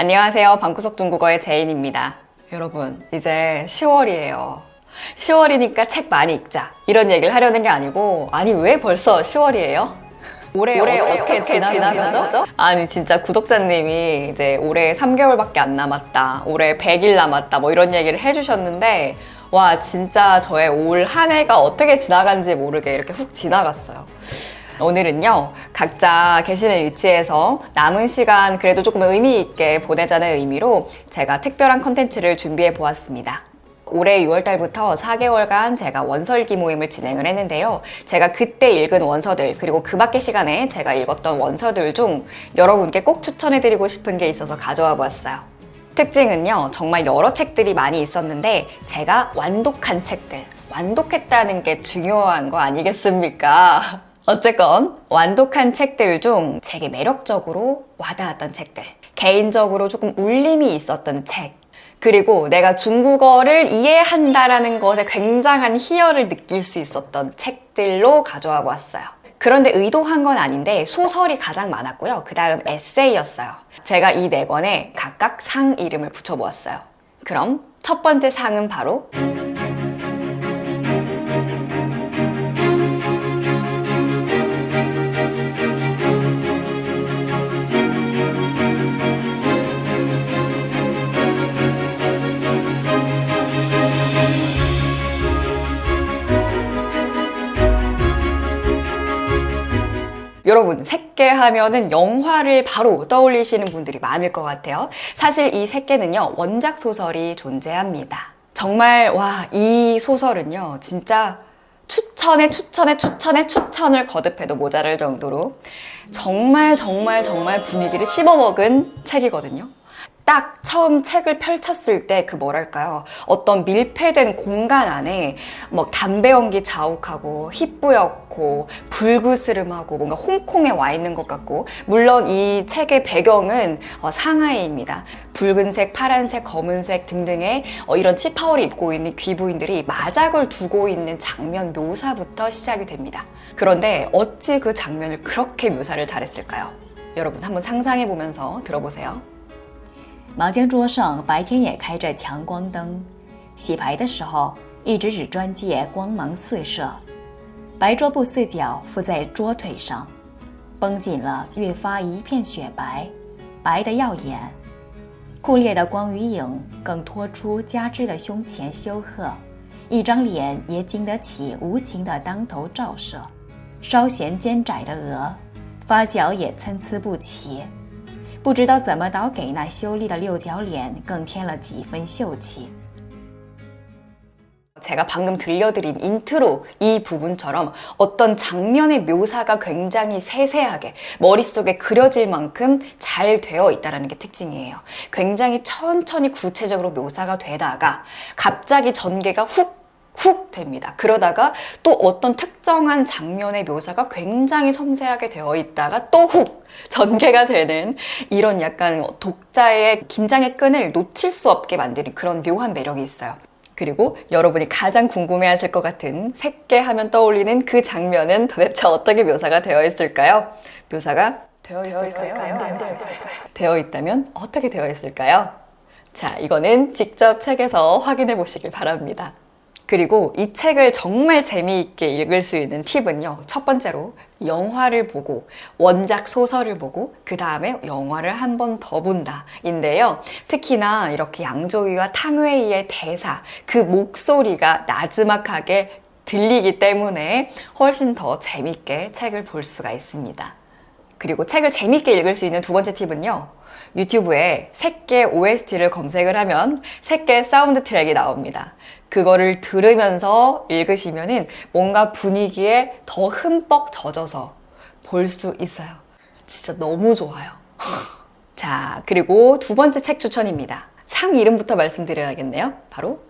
안녕하세요. 방구석 중국어의 제인입니다. 여러분, 이제 10월이에요. 10월이니까 책 많이 읽자. 이런 얘기를 하려는 게 아니고, 아니, 왜 벌써 10월이에요? 올해, 올해 어떻게, 어떻게 거죠? 아니, 진짜 구독자님이 이제 올해 3개월밖에 안 남았다. 올해 100일 남았다. 뭐 이런 얘기를 해주셨는데, 와, 진짜 저의 올 한 해가 어떻게 지나간지 모르게 이렇게 훅 지나갔어요. 오늘은요, 각자 계시는 위치에서 남은 시간 그래도 조금 의미 있게 보내자는 의미로 제가 특별한 컨텐츠를 준비해 보았습니다. 올해 6월달부터 4개월간 제가 원설기 모임을 진행을 했는데요. 제가 그때 읽은 원서들, 그리고 그 밖의 시간에 제가 읽었던 원서들 중 여러분께 꼭 추천해드리고 싶은 게 있어서 가져와 보았어요. 특징은요, 정말 여러 책들이 많이 있었는데, 제가 완독한 책들, 완독했다는 게 중요한 거 아니겠습니까? 어쨌건, 완독한 책들 중 제게 매력적으로 와닿았던 책들, 개인적으로 조금 울림이 있었던 책, 그리고 내가 중국어를 이해한다라는 것에 굉장한 희열을 느낄 수 있었던 책들로 가져와 보았어요. 그런데 의도한 건 아닌데 소설이 가장 많았고요. 그 다음 에세이였어요. 제가 이 네 권에 각각 상 이름을 붙여보았어요. 그럼 첫 번째 상은 바로 여러분, 새끼 하면은 영화를 바로 떠올리시는 분들이 많을 것 같아요. 사실 이 새끼는요, 원작 소설이 존재합니다. 정말, 와, 이 소설은요, 진짜 추천에 추천에 추천에 추천을 거듭해도 모자랄 정도로 정말 정말 정말 분위기를 씹어먹은 책이거든요. 딱 처음 책을 펼쳤을 때 그 뭐랄까요? 어떤 밀폐된 공간 안에 막 담배 연기 자욱하고 희뿌옇고 불그스름하고 뭔가 홍콩에 와 있는 것 같고 물론 이 책의 배경은 어, 상하이입니다. 붉은색 파란색 검은색 등등의 어, 이런 치파오를 입고 있는 귀부인들이 마작을 두고 있는 장면 묘사부터 시작이 됩니다. 그런데 어찌 그 장면을 그렇게 묘사를 잘했을까요? 여러분 한번 상상해 보면서 들어보세요 房间桌上白天也开着强光灯，洗牌的时候一直指砖戒光芒四射，白桌布四角附在桌腿上，绷紧了越发一片雪白，白的耀眼。酷烈的光与影更托出加之的胸前修鹤，一张脸也经得起无情的当头照射，稍嫌尖窄的额，发角也参差不齐。不知道怎么倒给那秀丽的六角脸更添了几分秀气。 제가 방금 들려드린 인트로 이 부분처럼 어떤 장면의 묘사가 굉장히 세세하게 머릿속에 그려질 만큼 잘 되어 있다는 게 특징이에요. 굉장히 천천히 구체적으로 묘사가 되다가 갑자기 전개가 훅 훅 됩니다. 그러다가 또 어떤 특정한 장면의 묘사가 굉장히 섬세하게 되어 있다가 또 훅 전개가 되는 이런 약간 독자의 긴장의 끈을 놓칠 수 없게 만드는 그런 묘한 매력이 있어요. 그리고 여러분이 가장 궁금해 하실 것 같은 새끼 하면 떠올리는 그 장면은 도대체 어떻게 묘사가 되어 있을까요? 묘사가 되어 있을까요? 안 되어 있을까요? 되어 있다면 어떻게 되어 있을까요? 자, 이거는 직접 책에서 확인해 보시길 바랍니다. 그리고 이 책을 정말 재미있게 읽을 수 있는 팁은요. 첫 번째로 영화를 보고 원작 소설을 보고 그 다음에 영화를 한 번 더 본다 인데요. 특히나 이렇게 양조위와 탕웨이의 대사 그 목소리가 나지막하게 들리기 때문에 훨씬 더 재밌게 책을 볼 수가 있습니다. 그리고 책을 재밌게 읽을 수 있는 두 번째 팁은요. 유튜브에 새끼 OST를 검색을 하면 새끼 사운드 트랙이 나옵니다. 그거를 들으면서 읽으시면은 뭔가 분위기에 더 흠뻑 젖어서 볼 수 있어요. 진짜 너무 좋아요. 자, 그리고 두 번째 책 추천입니다. 상 이름부터 말씀드려야겠네요. 바로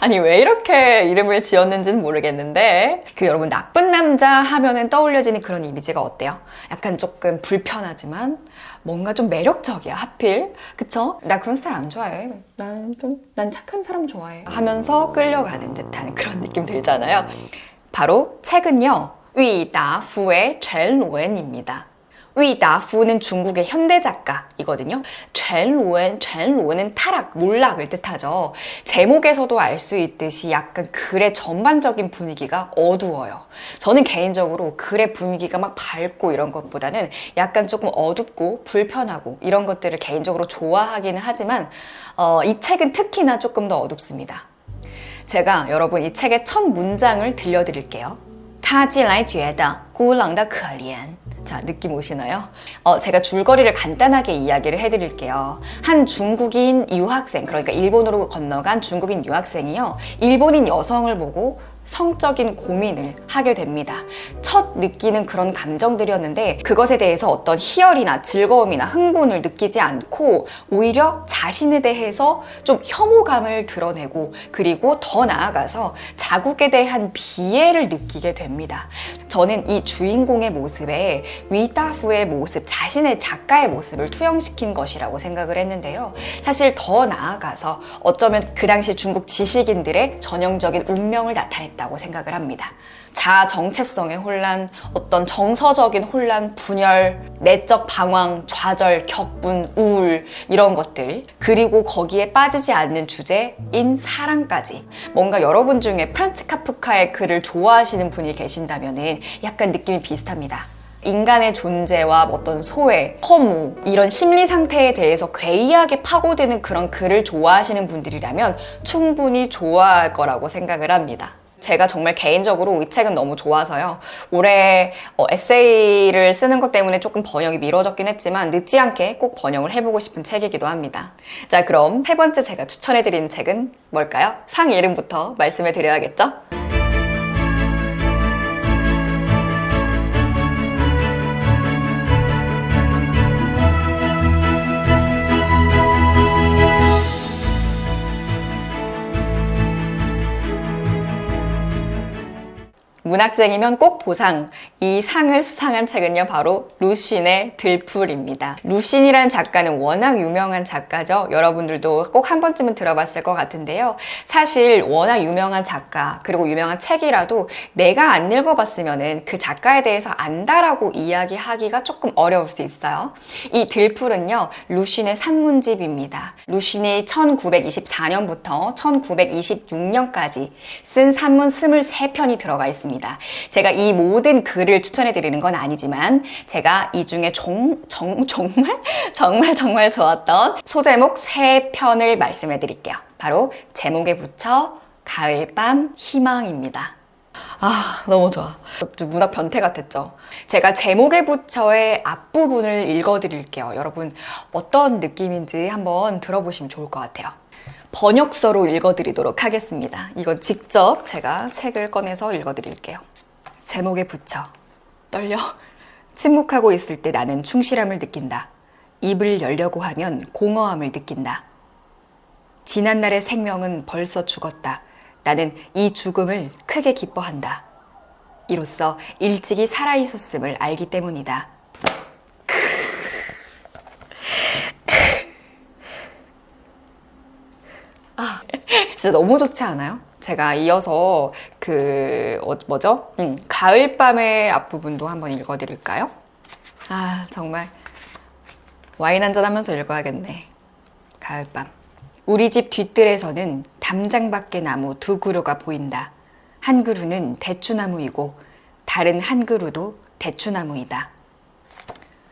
아니 왜 이렇게 이름을 지었는지는 모르겠는데 그 여러분 나쁜 남자 하면은 떠올려지는 그런 이미지가 어때요? 약간 조금 불편하지만 뭔가 좀 매력적이야 하필. 그쵸? 나 그런 스타일 안 좋아해. 난 좀 난 착한 사람 좋아해. 하면서 끌려가는 듯한 그런 느낌 들잖아요. 바로 책은요. 위다푸의 첸루엔입니다 위다푸는 중국의 현대 작가이거든요. 첸루엔, 첸루엔은 타락, 몰락을 뜻하죠. 제목에서도 알 수 있듯이 약간 글의 전반적인 분위기가 어두워요. 저는 개인적으로 글의 분위기가 막 밝고 이런 것보다는 약간 조금 어둡고 불편하고 이런 것들을 개인적으로 좋아하기는 하지만 어, 이 책은 특히나 조금 더 어둡습니다. 제가 여러분 이 책의 첫 문장을 들려드릴게요. 他进来觉得孤冷的可怜. 자, 느낌 오시나요? 어, 제가 줄거리를 간단하게 이야기를 해드릴게요. 한 중국인 유학생, 그러니까 일본으로 건너간 중국인 유학생이요. 일본인 여성을 보고 성적인 고민을 하게 됩니다. 첫 느끼는 그런 감정들이었는데 그것에 대해서 어떤 희열이나 즐거움이나 흥분을 느끼지 않고 오히려 자신에 대해서 좀 혐오감을 드러내고 그리고 더 나아가서 자국에 대한 비애를 느끼게 됩니다. 저는 이 주인공의 모습에 위다후의 모습, 자신의 작가의 모습을 투영시킨 것이라고 생각을 했는데요. 사실 더 나아가서 어쩌면 그 당시 중국 지식인들의 전형적인 운명을 나타냈다 고 생각을 합니다. 자아 정체성의 혼란, 어떤 정서적인 혼란, 분열, 내적 방황, 좌절, 격분, 우울 이런 것들 그리고 거기에 빠지지 않는 주제인 사랑까지 뭔가 여러분 중에 프란츠 카프카의 글을 좋아하시는 분이 계신다면 약간 느낌이 비슷합니다. 인간의 존재와 어떤 소외, 허무 이런 심리 상태에 대해서 괴이하게 파고드는 그런 글을 좋아하시는 분들이라면 충분히 좋아할 거라고 생각을 합니다. 제가 정말 개인적으로 이 책은 너무 좋아서요. 올해 어, 에세이를 쓰는 것 때문에 조금 번역이 미뤄졌긴 했지만 늦지 않게 꼭 번역을 해보고 싶은 책이기도 합니다. 자, 그럼 세 번째 제가 추천해드리는 책은 뭘까요? 상 이름부터 말씀해 드려야겠죠? 문학쟁이면 꼭 보상. 이 상을 수상한 책은요, 바로 루신의 들풀입니다. 루신이란 작가는 워낙 유명한 작가죠. 여러분들도 꼭 한 번쯤은 들어봤을 것 같은데요. 사실 워낙 유명한 작가, 그리고 유명한 책이라도 내가 안 읽어봤으면은 그 작가에 대해서 안다라고 이야기하기가 조금 어려울 수 있어요. 이 들풀은요, 루신의 산문집입니다. 루신이 1924년부터 1926년까지 쓴 산문 23편이 들어가 있습니다. 제가 이 모든 글을 추천해 드리는 건 아니지만 제가 이 중에 정, 정, 정말 정말 정말 좋았던 소제목 세 편을 말씀해 드릴게요. 바로 제목에 붙여 가을밤 희망입니다. 아, 너무 좋아. 문학 변태 같았죠? 제가 제목에 붙여의 앞부분을 읽어 드릴게요. 여러분, 어떤 느낌인지 한번 들어보시면 좋을 것 같아요. 번역서로 읽어드리도록 하겠습니다. 이건 직접 제가 책을 꺼내서 읽어드릴게요. 제목에 붙여. 떨려. 침묵하고 있을 때 나는 충실함을 느낀다. 입을 열려고 하면 공허함을 느낀다. 지난날의 생명은 벌써 죽었다. 나는 이 죽음을 크게 기뻐한다. 이로써 일찍이 살아있었음을 알기 때문이다. 진짜 너무 좋지 않아요? 제가 이어서 그 어, 뭐죠? 음, 가을밤의 앞부분도 한번 읽어드릴까요? 아 정말 와인 한잔 하면서 읽어야겠네. 가을밤. 우리 집 뒤뜰에서는 담장밖에 나무 두 그루가 보인다. 한 그루는 대추나무이고 다른 한 그루도 대추나무이다.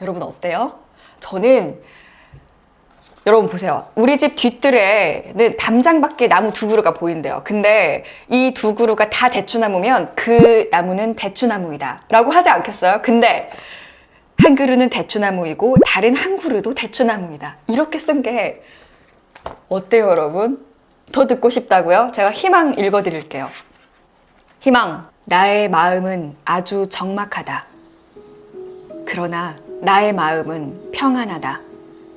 여러분 어때요? 저는 여러분 보세요. 우리 집 뒤뜰에는 담장밖에 나무 두 그루가 보인대요. 근데 이 두 그루가 다 대추나무면 그 나무는 대추나무이다. 라고 하지 않겠어요? 근데 한 그루는 대추나무이고 다른 한 그루도 대추나무이다. 이렇게 쓴 게 어때요, 여러분? 더 듣고 싶다고요? 제가 희망 읽어드릴게요. 희망, 나의 마음은 아주 적막하다. 그러나 나의 마음은 평안하다.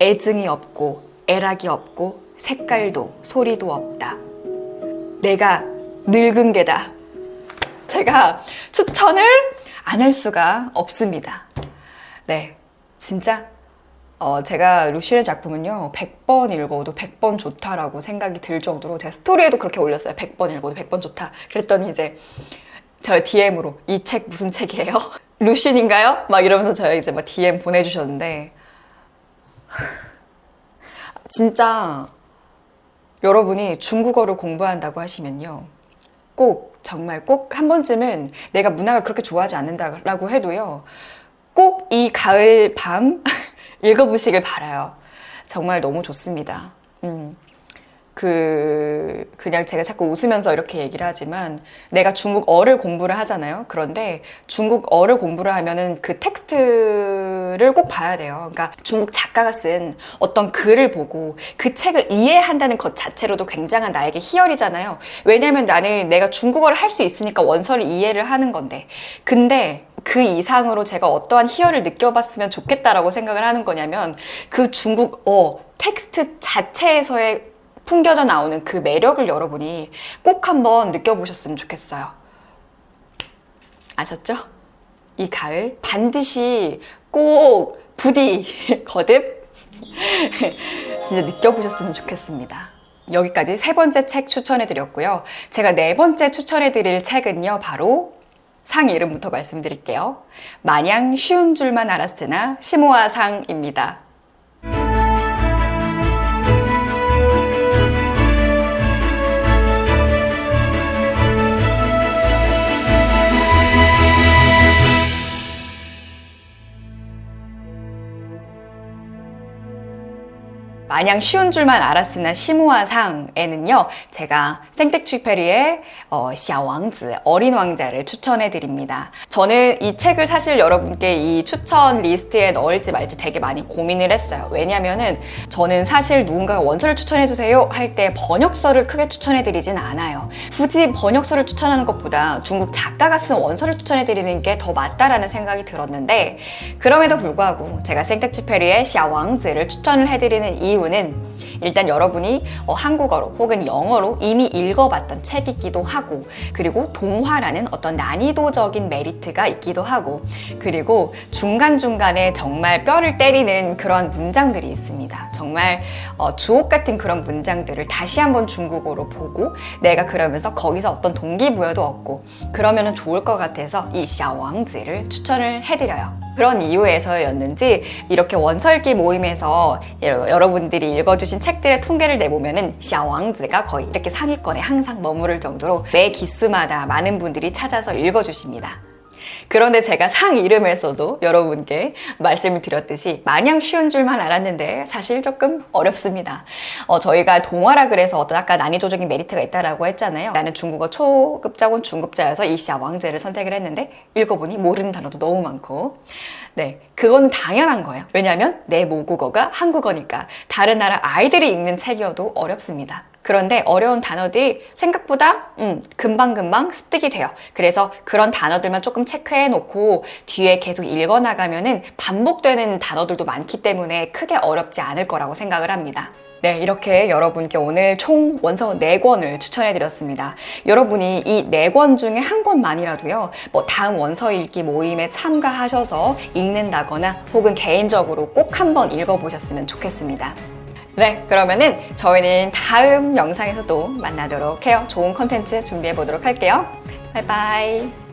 애증이 없고 애락이 없고 색깔도 소리도 없다. 내가 늙은 게다. 제가 추천을 안 할 수가 없습니다. 네, 진짜 어, 제가 루시의 작품은요, 100번 읽어도 100번 좋다라고 생각이 들 정도로 제가 스토리에도 그렇게 올렸어요. 100번 읽어도 100번 좋다. 그랬더니 이제 저 DM으로 이 책 무슨 책이에요? 루신인가요? 막 이러면서 저희 이제 막 DM 보내주셨는데 진짜 여러분이 중국어를 공부한다고 하시면요. 꼭 정말 꼭 한 번쯤은 내가 문학을 그렇게 좋아하지 않는다라고 해도요. 꼭 이 가을 밤 읽어보시길 바라요. 정말 너무 좋습니다. 음. 그, 그냥 제가 자꾸 웃으면서 이렇게 얘기를 하지만 내가 중국어를 공부를 하잖아요. 그런데 중국어를 공부를 하면은 그 텍스트를 꼭 봐야 돼요. 그러니까 중국 작가가 쓴 어떤 글을 보고 그 책을 이해한다는 것 자체로도 굉장한 나에게 희열이잖아요. 왜냐면 나는 내가 중국어를 할 수 있으니까 원서를 이해를 하는 건데. 근데 그 이상으로 제가 어떠한 희열을 느껴봤으면 좋겠다라고 생각을 하는 거냐면 그 중국어 텍스트 자체에서의 풍겨져 나오는 그 매력을 여러분이 꼭 한번 느껴보셨으면 좋겠어요. 아셨죠? 이 가을 반드시 꼭 부디 거듭 진짜 느껴보셨으면 좋겠습니다. 여기까지 세 번째 책 추천해 드렸고요. 제가 네 번째 추천해 드릴 책은요, 바로 상 이름부터 말씀드릴게요. 마냥 쉬운 줄만 알았으나 시모아 상입니다. 마냥 쉬운 줄만 알았으나 시모아 상에는요, 제가 생텍쥐페리의 어, 샤왕즈, 어린 왕자를 추천해 드립니다. 저는 이 책을 사실 여러분께 이 추천 리스트에 넣을지 말지 되게 많이 고민을 했어요. 왜냐면은 저는 사실 누군가가 원서를 추천해 주세요 할 때 번역서를 크게 추천해 드리진 않아요. 굳이 번역서를 추천하는 것보다 중국 작가가 쓴 원서를 추천해 드리는 게 더 맞다라는 생각이 들었는데 그럼에도 불구하고 제가 생텍쥐페리의 샤왕즈를 추천을 해 드리는 이유 는 일단 여러분이 어, 한국어로 혹은 영어로 이미 읽어봤던 책이기도 하고 그리고 동화라는 어떤 난이도적인 메리트가 있기도 하고 그리고 중간중간에 정말 뼈를 때리는 그런 문장들이 있습니다. 정말 어, 주옥 같은 그런 문장들을 다시 한번 중국어로 보고 내가 그러면서 거기서 어떤 동기부여도 얻고 그러면 좋을 것 같아서 이 샤왕즈를 추천을 해드려요. 그런 이유에서였는지 이렇게 원서 읽기 모임에서 여러- 여러분들이 읽어주신 책들의 통계를 내보면은 샤왕즈가 거의 이렇게 상위권에 항상 머무를 정도로 매 기수마다 많은 분들이 찾아서 읽어주십니다. 그런데 제가 상 이름에서도 여러분께 말씀을 드렸듯이 마냥 쉬운 줄만 알았는데 사실 조금 어렵습니다. 어, 저희가 동화라 그래서 어떤 아까 난이도적인 메리트가 있다라고 했잖아요. 나는 중국어 초급자곤 중급자여서 이샤 왕제를 선택을 했는데 읽어보니 모르는 단어도 너무 많고 네, 그건 당연한 거예요. 왜냐하면 내 모국어가 한국어니까 다른 나라 아이들이 읽는 책이어도 어렵습니다. 그런데 어려운 단어들이 생각보다 음, 금방금방 습득이 돼요. 그래서 그런 단어들만 조금 체크해 놓고 뒤에 계속 읽어 나가면은 반복되는 단어들도 많기 때문에 크게 어렵지 않을 거라고 생각을 합니다. 네, 이렇게 여러분께 오늘 총 원서 4권을 추천해 드렸습니다. 여러분이 이 4권 중에 한 권만이라도요, 뭐 다음 원서 읽기 모임에 참가하셔서 읽는다거나 혹은 개인적으로 꼭 한번 읽어보셨으면 좋겠습니다. 네, 그러면은 저희는 다음 영상에서 또 만나도록 해요. 좋은 컨텐츠 준비해 보도록 할게요. 바이바이.